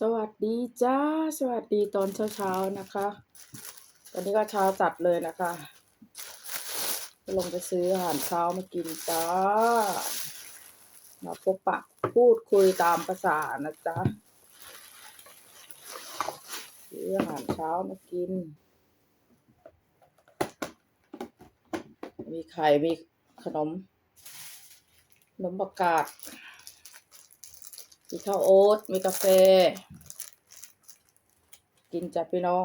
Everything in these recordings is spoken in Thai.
สวัสดีจ้า สวัสดีตอนเช้าๆนะคะ ตอนนี้ก็เช้าจัดเลยนะคะก็ลงไปซื้ออาหารเช้ามากินจ้า มาพบปะพูดคุยตามภาษานะจ๊ะซื้ออาหารเช้ามากิน มีไข่มีขนมขนมประกาศ มีข้าวโอ๊ตมีกาแฟ กินจ้ะพี่น้อง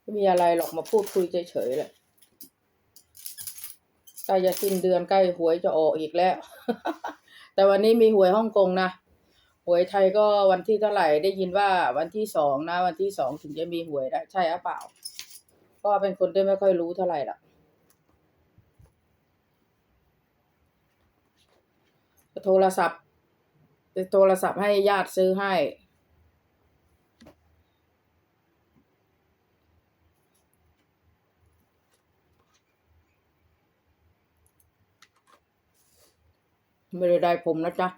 ไม่มีอะไรหรอกมาพูดคุยเฉยๆแหละใกล้จะสิ้นเดือนใกล้หวยจะออกอีกแล้ว แต่วันนี้มีหวยฮ่องกงนะหวยไทยก็วันที่เท่าไหร่ได้ยินว่าวันที่สองนะ วันที่สองถึงจะมีหวยได้ใช่หรือเปล่า ก็เป็นคนที่ไม่ค่อยรู้เท่าไหร่ละ โทรศัพท์โทรศัพท์ให้ญาติซื้อให้ ไม่ได้ได้ผมนะจ๊ะ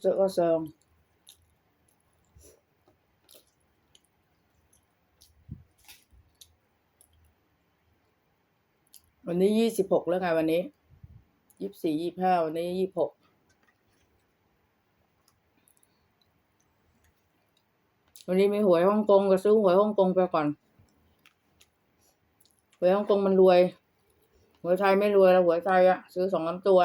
เจอก็เซิง วันนี้ยี่สิบหกแล้วไงวันนี้ยี่สิบสี่ยี่สิบห้าวันนี้ยี่สิบหกวันนี้มีหวยฮ่องกงก็ซื้อหวยฮ่องกงไปก่อนหวยฮ่องกงมันรวยหวยไทยไม่รวยแล้วหวยไทยอะซื้อสองน้ำตัว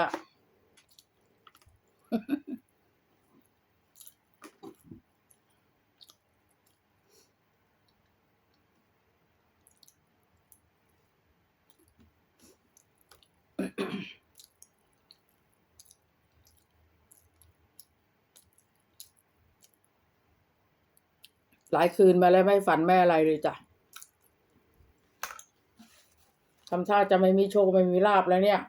หลายคืนมาแล้วไม่ฝันไม่อะไรเลยจ้ะทำท่าจะไม่มีโชคไม่มีลาบแล้วเนี่ย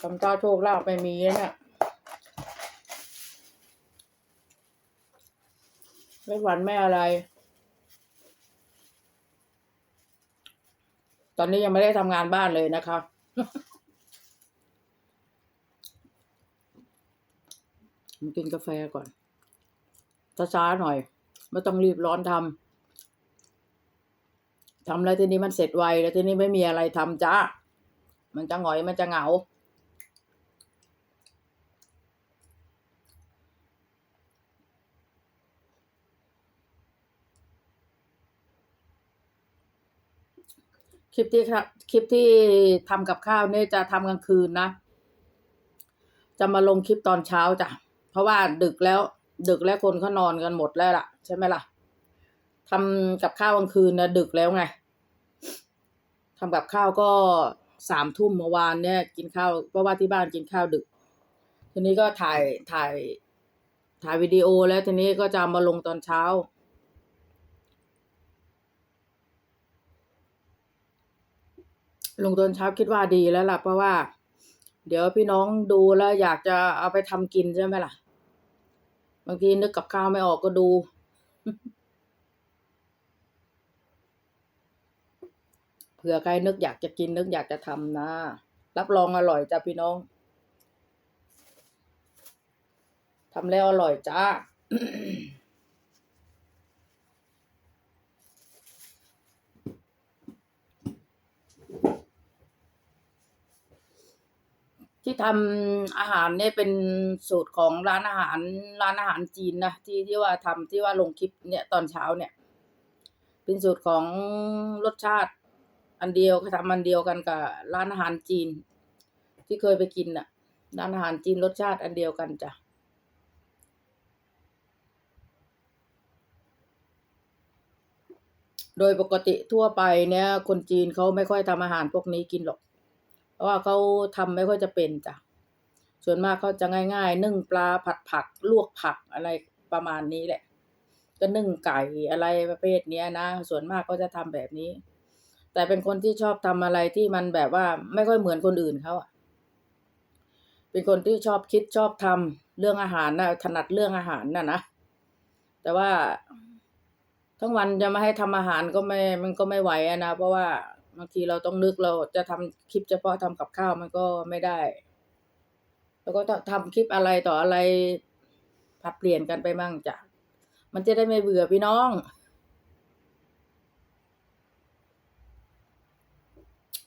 ทำท่าโชคลาบไม่มีแล้วเนี่ย ไม่ฝันไม่อะไร ตอนนี้ยังไม่ได้ทำงานบ้านเลยนะคะ กินกาแฟก่อนช้าๆหน่อย ไม่ต้องรีบร้อนทำทำแล้วทีนี้มันเสร็จไวแล้วทีนี้ไม่มีอะไรทำจ้า มันจะหงอยมันจะเหงา คลิปที่ครับคลิปที่ทำกับข้าวเนี่ยจะทำกลางคืนนะ จะมาลงคลิปตอนเช้าจ้ะ เพราะว่าดึกแล้ว ดึกแล้วคนเขานอนกันหมดแล้วล่ะ ใช่ไหมล่ะทำกับข้าวกลางคืนนะดึกแล้วไงทำกับข้าวก็สามทุ่มเมื่อวานเนี่ยกินข้าวเพราะว่าที่บ้านกินข้าวดึก ทีนี้ก็ถ่ายถ่ายถ่ายวิดีโอแล้วทีนี้ก็จะมาลงตอนเช้า ลงตอนเช้าคิดว่าดีแล้วล่ะเพราะว่า เดี๋ยวพี่น้องดูแล้วอยากจะเอาไปทำกินใช่ไหมล่ะ บางทีนึกกับข้าวไม่ออกก็ดู เผื่อใครนึกอยากจะกินนึกอยากจะทำนะ รับรองอร่อยจ้ะพี่น้องทำแล้วอร่อยจ้า ที่ทำอาหารเนี่ยเป็นสูตรของร้านอาหารร้านอาหารจีนนะที่ที่ว่าทำที่ว่าลงคลิปเนี่ยตอนเช้าเนี่ย เป็นสูตรของรสชาติ อันเดียวก็ทำอันเดียวกันกับร้านอาหารจีน ที่เคยไปกินน่ะร้านอาหารจีนรสชาติอันเดียวกันจ้ะโดยปกติทั่วไปเนี่ย คนจีนเขาไม่ค่อยทำอาหารพวกนี้กินหรอก เพราะว่าเขาทำไม่ค่อยจะเป็นจ้ะส่วนมากเขาจะง่าย ๆ นึ่งปลาผัดผัก ลวกผักอะไรประมาณนี้แหละ ก็นึ่งไก่อะไรประเภทเนี้ยนะ ส่วนมากก็จะทำแบบนี้ แต่เป็นคนที่ชอบทำอะไรที่มันแบบว่าไม่ค่อยเหมือนคนอื่นเขาอะเป็นคนที่ชอบคิดชอบทำเรื่องอาหารนะถนัดเรื่องอาหารน่ะนะแต่ว่าทั้งวันจะมาให้ทำอาหารก็ไม่ มันก็ไม่ไหวนะ เพราะว่า บางทีเราต้องนึกเราจะทำคลิปเฉพาะทำกับข้าวมันก็ไม่ได้ แล้วก็ต้องทำคลิปอะไรต่ออะไรผัดเปลี่ยนกันไปมั่งจ้ะมันจะได้ไม่เบื่อพี่น้อง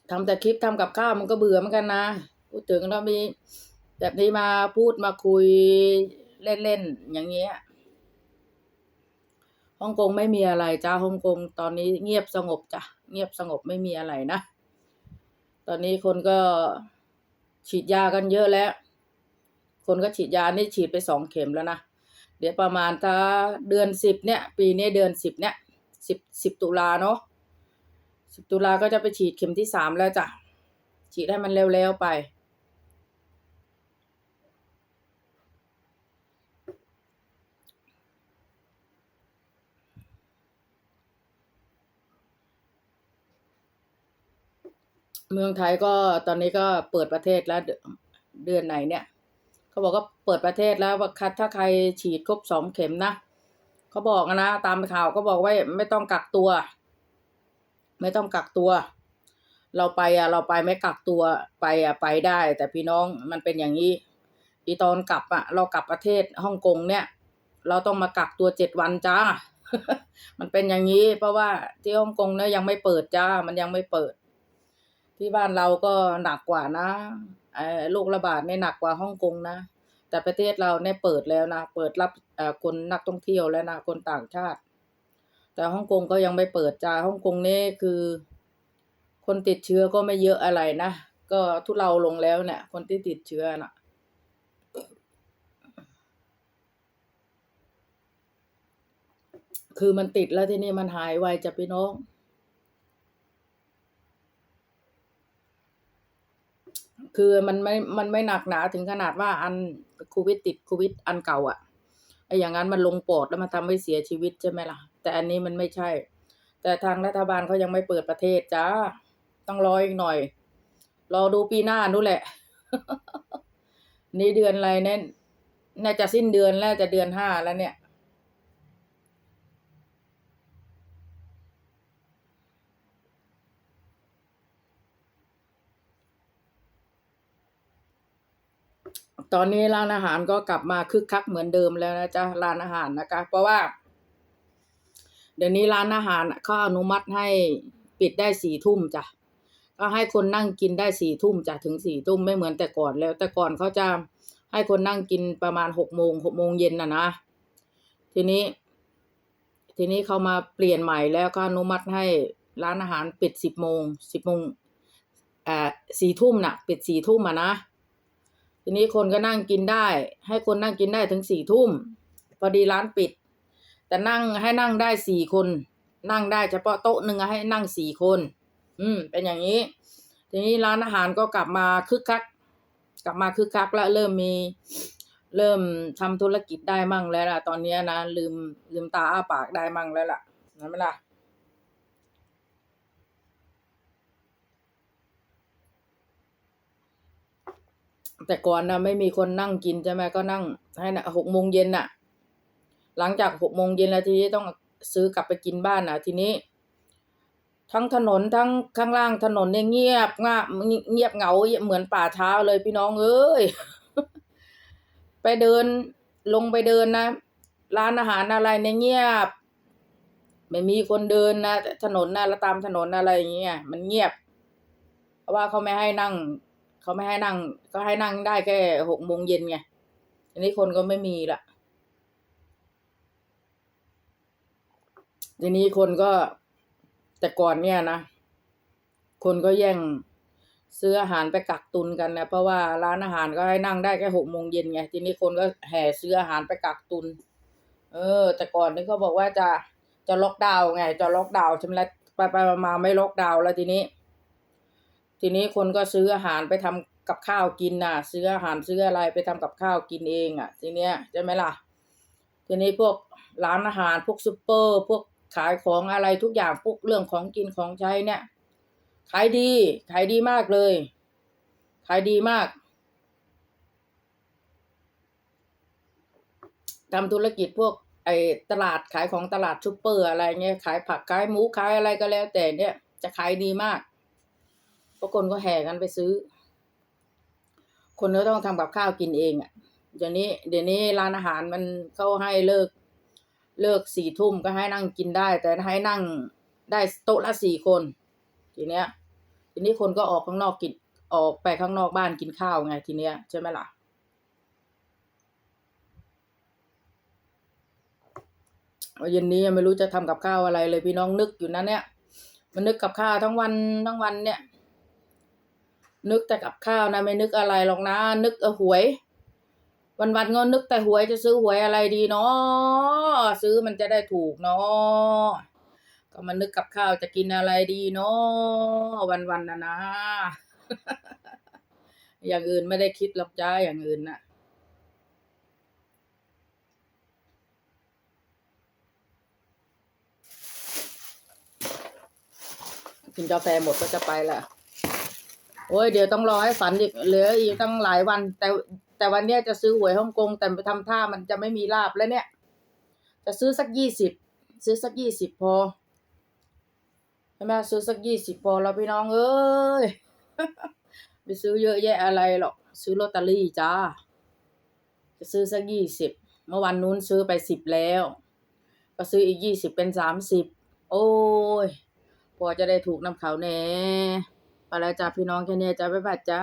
ทำแต่คลิปทำกับข้าวมันก็เบื่อเหมือนกันนะพูดถึงเรามีแบบนี้มาพูดมาคุยเล่นๆอย่างเงี้ย ฮ่องกงไม่มีอะไรจ้าฮ่องกงตอนนี้เงียบสงบจ้ะเงียบสงบไม่มีอะไรนะ ตอนนี้คนก็ฉีดยากันเยอะแล้ว คนก็ฉีดยานี่ฉีดไปสองเข็มแล้วนะเดี๋ยวประมาณถ้าเดือนสิบเนี่ย ปีนี้เดือนสิบเนี่ยสิบสิบตุลาเนาะสิบตุลาก็จะไปฉีดเข็มที่สามแล้วจ้ะฉีดให้มันเร็วๆไป เมืองไทยก็ตอนนี้ก็เปิดประเทศแล้วเดือนไหนเนี่ยเขาบอกก็เปิดประเทศแล้วว่าถ้าใครฉีดครบสองเข็มนะเขาบอกนะตามข่าวก็บอกว่าไม่ต้องกักตัว ไม่ต้องกักตัว เราไปอะ เราไปไม่กักตัวไปอะไปได้ แต่พี่น้องมันเป็นอย่างนี้อีตอนกลับอะ เรากลับประเทศฮ่องกงเนี่ย เราต้องมากักตัวเจ็ดวันจ้า มันเป็นอย่างนี้ เพราะว่าที่ฮ่องกงเนี่ยยังไม่เปิดจ้า มันยังไม่เปิด ที่บ้านเราก็หนักกว่านะไอ้โรคระบาดเนี่ยหนักกว่าฮ่องกงนะ แต่ประเทศเราเนี่ยเปิดแล้วนะ เปิดรับเอ่อคนนักท่องเที่ยวแล้วนะ คนต่างชาติ แต่ฮ่องกงก็ยังไม่เปิดจ้าฮ่องกงนี่คือ คนติดเชื้อก็ไม่เยอะอะไรนะ ก็ทุเลาลงแล้วเนี่ย คนที่ติดเชื้อน่ะคือมันติดแล้วที่นี้มันหายไวจะพี่น้อง คือมันไม่ มันไม่หนักหนาถึงขนาดว่าอันโควิดติดโควิดอันเก่าอะ่ะไอ้อย่างนั้นมันลงปอดแล้วมันทำให้เสียชีวิตใช่ไหมล่ะ แต่อันนี้มันไม่ใช่ แต่ทางรัฐบาลเขายังไม่เปิดประเทศจ้าต้องรออีกหน่อย รอดูปีหน้านู่นแหละ นี่เดือนอะไรเนี่ยน่าจะสิ้นเดือนแล้วจะเดือนห้าแล้วเนี่ย ตอนนี้ร้านอาหารก็กลับมาคึกคักเหมือนเดิมแล้วนะจ๊ะร้านอาหารนะคะ เพราะว่า เดี๋ยวนี้ร้านอาหารเขาอนุมัติให้ปิดได้สี่ทุ่มจ้ะก็ให้คนนั่งกินได้สี่ทุ่มจ้ะถึงสี่ทุ่มไม่เหมือนแต่ก่อนแล้ว แต่ก่อนเขาจะให้คนนั่งกินประมาณหกโมงหกโมงเย็นน่ะนะทีนี้ ทีนี้เขามาเปลี่ยนใหม่แล้วก็อนุมัติให้ร้านอาหารปิดสิบโมงสิบโมงอ่าสี่ทุ่มน่ะ ปิดสี่ทุ่มอะนะ ทีนี้คนก็นั่งกินได้ ให้คนนั่งกินได้ถึงสี่ทุ่มพอดีร้านปิด แต่นั่งให้นั่งได้สี่คน นั่งได้เฉพาะโต๊ะหนึ่งอะให้นั่งสี่คน อืม เป็นอย่างนี้ ทีนี้ร้านอาหารก็กลับมาคึกคัก กลับมาคึกคักแล้วเริ่มมีเริ่มทำธุรกิจได้มั่งแล้วล่ะ ตอนนี้นะลืมลืมตาอ้าปากได้มั่งแล้วล่ะนั่นไหมล่ะ แต่ก่อนนะไม่มีคนนั่งกินใช่ไหมก็นั่งให้นะหกโมงเย็นน่ะ หลังจากหกโมงเย็นแล้วทีนี้ต้องซื้อกลับไปกินบ้านน่ะ ทีนี้ ทั้งถนนทั้งข้างล่างถนนเนี่ยเงียบง่าเงียบเหงาเหมือนป่าช้าเลยพี่น้องเอ้ยไปเดินลงไปเดินนะร้านอาหารอะไรเนี่ยเงียบ ไม่มีคนเดินนะถนนนะแล้วตามถนนอะไรอย่างเงี้ยมันเงียบ เพราะว่าเขาไม่ให้นั่ง เขาไม่ให้นั่ง ก็ให้นั่งได้แค่หกโมงเย็นไงทีนี้คนก็ไม่มีละทีนี้คนก็แต่ก่อนเนี่ยนะ คนก็แย่งซื้ออาหารไปกักตุนกันนะเพราะว่าร้านอาหารก็ให้นั่งได้แค่หกโมงเย็นไงทีนี้คนก็แห่ซื้ออาหารไปกักตุน เออ แต่ก่อนนี่เขาบอกว่าจะจะล็อกดาวน์ไง จะล็อกดาวน์ใช่ไหมล่ะไปไปมาไม่ล็อกดาวน์แล้วทีนี้ ทีนี้คนก็ซื้ออาหารไปทำกับข้าวกินน่ะ ซื้ออาหารซื้ออะไรไปทำกับข้าวกินเองอะ ทีเนี้ยใช่ไหมล่ะ ทีนี้พวกร้านอาหารพวกซูเปอร์ พวกขายของอะไรทุกอย่างพวกเรื่องของกินของใช้เนี่ยขายดีขายดีมากเลยขายดีมากทำธุรกิจพวกไอ้ตลาดขายของตลาดซูเปอร์อะไรเงี้ยขายผักขายหมูขายอะไรก็แล้วแต่เนี่ยจะขายดีมาก เพราะคนก็แห่กันไปซื้อ คนก็ต้องทำกับข้าวกินเองอะเดี๋ยวนี้ เดี๋ยวนี้ร้านอาหารมันเข้าให้เลิก เลิกสี่ทุ่มก็ให้นั่งกินได้ แต่ให้นั่งได้โต๊ะละสี่คน ทีเนี้ย ทีนี้คนก็ออกข้างนอกกินออกไปข้างนอกบ้านกินข้าวไงทีเนี้ยใช่ไหมล่ะว่าเย็นนี้ยังไม่รู้จะทำกับข้าวอะไรเลยพี่น้องนึกอยู่นะเนี่ย มันนึกกับข้าวทั้งวันทั้งวันเนี่ย นึกแต่กับข้าวนะไม่นึกอะไรหรอกนะ นึกเออหวย วันวันๆก็นึกแต่หวยจะซื้อหวยอะไรดีเนาะซื้อมันจะได้ถูกเนาะก็มานึกกับข้าวจะกินอะไรดีเนาะวันวันนะนะอย่างอื่นไม่ได้คิดหรอกจ้าอย่างอื่นน่ะกินกาแฟหมดก็จะไปละ โอ้ยเดี๋ยวต้องรอให้ฝันอีกเหลืออีกตั้งหลายวัน แต่แต่วันเนี้ยจะซื้อหวยฮ่องกงแต่ไปทำท่ามันจะไม่มีลาบแล้วเนี่ย จะซื้อสักยี่สิบซื้อสักยี่สิบพอใช่ไหมซื้อสักยี่สิบพอแล้วพี่น้องเอ้ยไปซื้อเยอะแยะอะไรหรอกซื้อลอตเตอรี่จ้าจะซื้อสักยี่สิบเมื่อวันนู้นซื้อไปสิบแล้ว ก็ซื้ออีกยี่สิบเป็นสามสิบโอ้ยพอจะได้ถูกน้ำเขาแน่ ไปแล้วจ้าพี่น้องแค่นี้จ้าบ๊ายบายจ้า